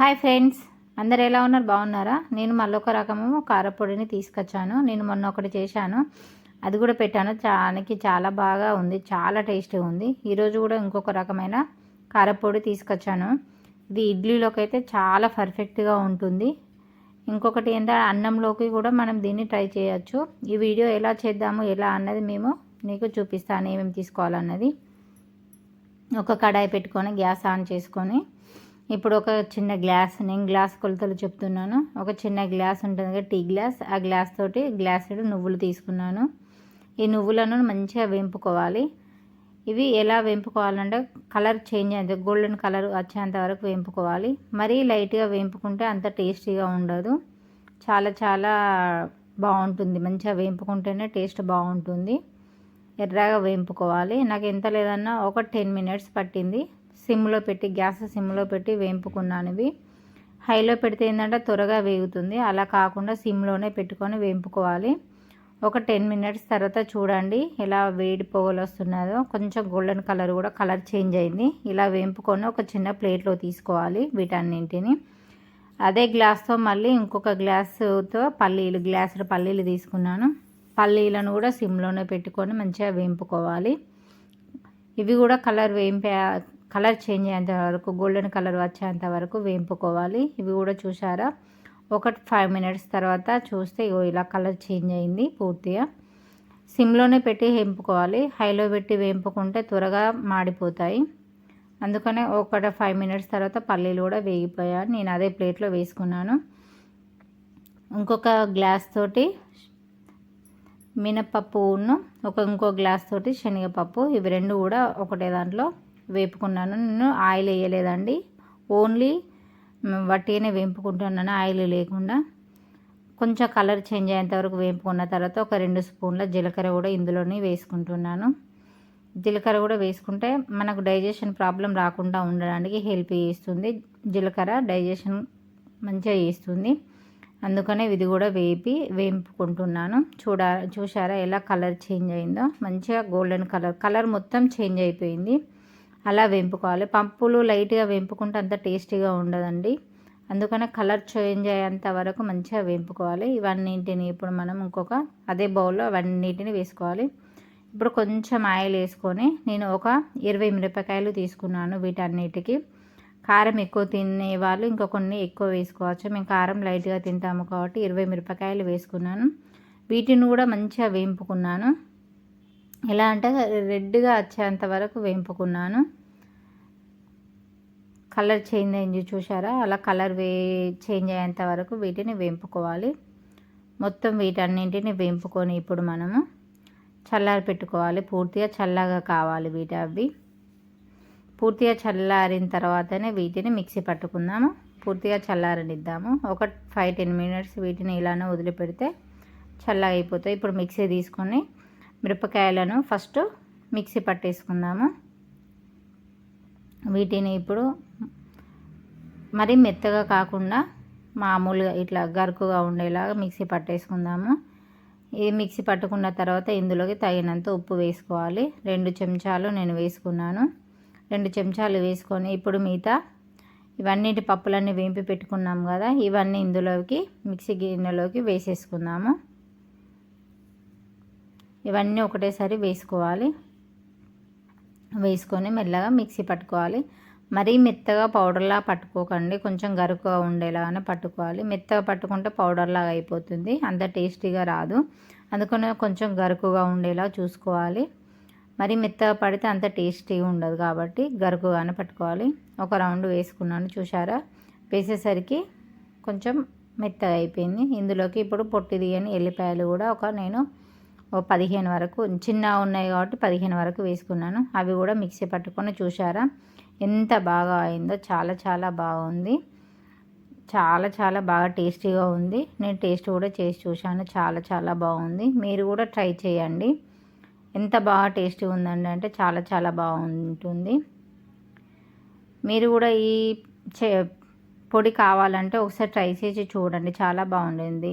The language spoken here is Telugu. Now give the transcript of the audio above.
హాయ్ ఫ్రెండ్స్ అందరు ఎలా ఉన్నారు? బాగున్నారా? నేను మళ్ళొక రకము కారపొడిని తీసుకొచ్చాను. నేను మొన్న ఒకటి చేశాను. అది కూడా పెట్టాను. చానికి చాలా బాగా ఉంది. చాలా టేస్టీ ఉంది. ఈరోజు కూడా ఇంకొక రకమైన కారపొడి తీసుకొచ్చాను. ఇది ఇడ్లీలోకి అయితే చాలా పర్ఫెక్ట్గా ఉంటుంది. ఇంకొకటి ఏంటంటే అన్నంలోకి కూడా మనం దీన్ని ట్రై చేయొచ్చు. ఈ వీడియో ఎలా చేద్దాము ఎలా అన్నది మేము నీకు చూపిస్తాను ఏమేమి తీసుకోవాలన్నది. ఒక కడాయి పెట్టుకొని గ్యాస్ ఆన్ చేసుకొని ఇప్పుడు ఒక చిన్న గ్లాస్ నేను గ్లాస్ కొలతలు చెప్తున్నాను. ఒక చిన్న గ్లాస్ ఉంటుంది కదా టీ గ్లాస్. ఆ గ్లాస్ తోటి గ్లాస్ నువ్వులు తీసుకున్నాను. ఈ నువ్వులను మంచిగా వేంపుకోవాలి. ఇవి ఎలా వేంపుకోవాలంటే కలర్ చేంజ్ అయితే గోల్డెన్ కలర్ వచ్చేంత వరకు వేంపుకోవాలి. మరీ లైట్గా వేంపుకుంటే అంత టేస్టీగా ఉండదు. చాలా చాలా బాగుంటుంది. మంచిగా వేంపుకుంటేనే టేస్ట్ బాగుంటుంది. ఎర్రగా వేంపుకోవాలి. నాకు ఎంత లేదన్నా ఒక టెన్ మినిట్స్ పట్టింది. సిమ్లో పెట్టి గ్యాస్ సిమ్లో పెట్టి వేంపుకున్నాను ఇవి హైలో పెడితే ఏంటంటే త్వరగా వేగుతుంది. అలా కాకుండా సిమ్లోనే పెట్టుకొని వేంపుకోవాలి ఒక టెన్ మినిట్స్ తర్వాత చూడండి ఎలా వేడి పొగలు వస్తున్నదో కొంచెం గోల్డెన్ కలర్ కూడా కలర్ చేంజ్ అయింది. ఇలా వేంపుకొని ఒక చిన్న ప్లేట్లో తీసుకోవాలి వీటన్నింటిని. అదే గ్లాస్తో మళ్ళీ ఇంకొక గ్లాసుతో పల్లీలు గ్లాసులు పల్లీలు తీసుకున్నాను. పల్లీలను కూడా సిమ్లోనే పెట్టుకొని మంచిగా వేంపుకోవాలి ఇవి కూడా కలర్ వేంపే కలర్ చేంజ్ అయ్యేంత వరకు గోల్డెన్ కలర్ వచ్చేంత వరకు వేంపుకోవాలి. ఇవి కూడా చూసారా ఒక ఫైవ్ మినిట్స్ తర్వాత చూస్తే ఇగో ఇలా కలర్ చేంజ్ అయింది పూర్తిగా. సిమ్లోనే పెట్టి వేంపుకోవాలి. హైలో పెట్టి వేంపుకుంటే త్వరగా మాడిపోతాయి. అందుకనే ఒక ఫైవ్ మినిట్స్ తర్వాత పల్లీలు కూడా వేగిపోయాయి నేను అదే ప్లేట్లో వేసుకున్నాను. ఇంకొక గ్లాస్ తోటి మినపప్పును ఒక ఇంకో గ్లాస్ తోటి శనగపప్పు. ఇవి రెండు కూడా ఒకటే దాంట్లో వేపుకున్నాను. నేను ఆయిల్ వేయలేదండి. ఓన్లీ వట్టిగానే వేపుకుంటున్నాను ఆయిల్ లేకుండా. కొంచెం కలర్ చేంజ్ అయ్యేంత వరకు వేపుకున్న తర్వాత ఒక రెండు స్పూన్ల జీలకర్ర కూడా ఇందులోనే వేసుకుంటున్నాను. జీలకర్ర కూడా వేసుకుంటే మనకు డైజెషన్ ప్రాబ్లం రాకుండా ఉండడానికి హెల్ప్ చేస్తుంది. జీలకర్ర డైజెషన్ మంచిగా చేస్తుంది. అందుకనే ఇది కూడా వేపి వేపుకుంటున్నాను. చూడ చూసారా ఎలా కలర్ చేంజ్ అయిందో? మంచిగా గోల్డెన్ కలర్ కలర్ మొత్తం చేంజ్ అయిపోయింది. అలా వేంపుకోవాలి. పప్పులు లైట్గా వేంపుకుంటే అంత టేస్టీగా ఉండదండి. అందుకనే కలర్ చేంజ్ అయ్యేంత వరకు మంచిగా వేంపుకోవాలి. ఇవన్నింటిని ఇప్పుడు మనం ఇంకొక అదే బౌల్లో అవన్నిటిని వేసుకోవాలి. ఇప్పుడు కొంచెం ఆయిల్ వేసుకొని నేను ఒక ఇరవై మిరపకాయలు తీసుకున్నాను వీటన్నిటికి. కారం ఎక్కువ తినే వాళ్ళు ఇంకా కొన్ని ఎక్కువ వేసుకోవచ్చు. మేము కారం లైట్గా తింటాము కాబట్టి ఇరవై మిరపకాయలు వేసుకున్నాను. వీటిని కూడా మంచిగా వేంపుకున్నాను. ఎలా అంటే రెడ్గా వచ్చేంత వరకు వేంపుకున్నాను కలర్ చేంజ్ అయింది చూసారా అలా కలర్ వే చేంజ్ అయ్యేంత వరకు వీటిని వేంపుకోవాలి మొత్తం వీటన్నింటిని వేంపుకొని ఇప్పుడు మనము చల్లారి పెట్టుకోవాలి. పూర్తిగా చల్లగా కావాలి వీటి అవి. పూర్తిగా చల్లారిన తర్వాతనే వీటిని మిక్సీ పట్టుకుందాము. పూర్తిగా చల్లారనిద్దాము. ఒక ఫైవ్ టెన్ మినిట్స్ వీటిని ఇలానే వదిలిపెడితే చల్లగా అయిపోతాయి. ఇప్పుడు మిక్సీ తీసుకొని మిరపకాయలను ఫస్ట్ మిక్సీ పట్టేసుకుందాము. వీటిని ఇప్పుడు మరి మెత్తగా కాకుండా మామూలుగా ఇట్లా గరుకుగా ఉండేలాగా మిక్సీ పట్టేసుకుందాము. ఇది మిక్సీ పట్టుకున్న తర్వాత ఇందులోకి తగినంత ఉప్పు వేసుకోవాలి. రెండు చెంచాలు నేను వేసుకున్నాను. రెండు చెంచాలు వేసుకొని ఇప్పుడు మిగతా ఇవన్నిటి పప్పులన్నీ వేంపి పెట్టుకున్నాం కదా ఇవన్నీ ఇందులోకి మిక్సీ గిన్నెలోకి వేసేసుకుందాము. ఇవన్నీ ఒకటేసారి వేసుకోవాలి. వేసుకొని మెల్లగా మిక్సీ పట్టుకోవాలి. మరీ మెత్తగా పౌడర్లా పట్టుకోకండి. కొంచెం గరుకుగా ఉండేలాగానే పట్టుకోవాలి. మెత్తగా పట్టుకుంటే పౌడర్లాగా అయిపోతుంది. అంత టేస్టీగా రాదు. అందుకని కొంచెం గరుకుగా ఉండేలా చూసుకోవాలి. మరి మెత్తగా పడితే అంత టేస్టీ ఉండదు కాబట్టి గరుకుగానే పట్టుకోవాలి. ఒక రౌండ్ వేసుకున్నాను చూసారా వేసేసరికి కొంచెం మెత్తగా అయిపోయింది. ఇందులోకి ఇప్పుడు పొట్టి తీయని ఎల్లిపాయలు కూడా ఒక నేను ఓ పదిహేను వరకు. చిన్న ఉన్నాయి కాబట్టి పదిహేను వరకు వేసుకున్నాను. అవి కూడా మిక్సీ పట్టుకొని చూసారా ఎంత బాగా అయిందో చాలా చాలా బాగుంది. చాలా చాలా బాగా టేస్టీగా ఉంది. నేను టేస్ట్ కూడా చేసి చూశాను. చాలా చాలా బాగుంది. మీరు కూడా ట్రై చేయండి. ఎంత బాగా టేస్టీ ఉందండి అంటే చాలా చాలా బాగుంటుంది. మీరు కూడా ఈ పొడి కావాలంటే ఒకసారి ట్రై చేసి చూడండి. చాలా బాగుంటుంది.